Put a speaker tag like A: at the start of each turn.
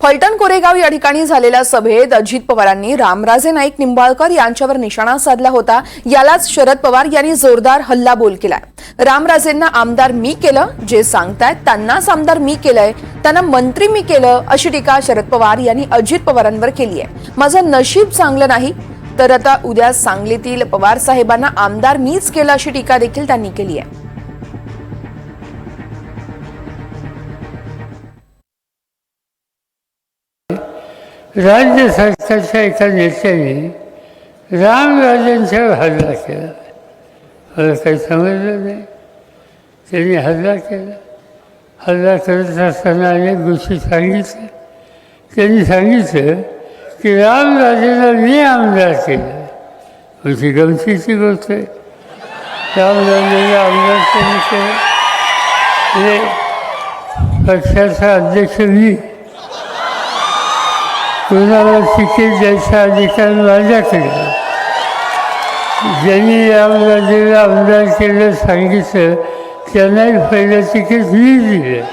A: फलटण कोरेगाव या ठिकाणी झालेल्या सभेत अजित पवारांनी रामराजे नाईक निंबाळकर यांच्यावर निशाणा साधला होता. यालाच शरद पवार यांनी जोरदार हल्लाबोल केलाय. रामराजेंना आमदार मी केलं जे सांगतायत त्यांनाच आमदार मी केलंय त्यांना मंत्री मी केलं अशी टीका शरद पवार यांनी अजित पवारांवर केली आहे माझं नशीब चांगलं नाही तर आता उद्या सांगलीतील पवार साहेबांना आमदार मीच केलं अशी टीका देखील त्यांनी केली आहे
B: राज्य सरकारच्या एका नेत्याने रामराजांच्यावर हल्ला केला. मला काही समजलं नाही. त्यांनी हल्ला केला. हल्ला करत असताना अनेक गोष्टी सांगितल्या. त्यांनी सांगितलं की रामराजेला मी आमदार केलं. म्हणजे गमतीची गोष्ट आहे. रामराजेला आमदार त्यांनी केलं? हे पक्षाचा अध्यक्ष मी. कुणाला तिकीट द्यायचा अधिकार माझ्याकडे ज्यांनी रामराजेला आमदार केलं सांगितलं त्यांनाही पहिलं तिकीट मी दिलं.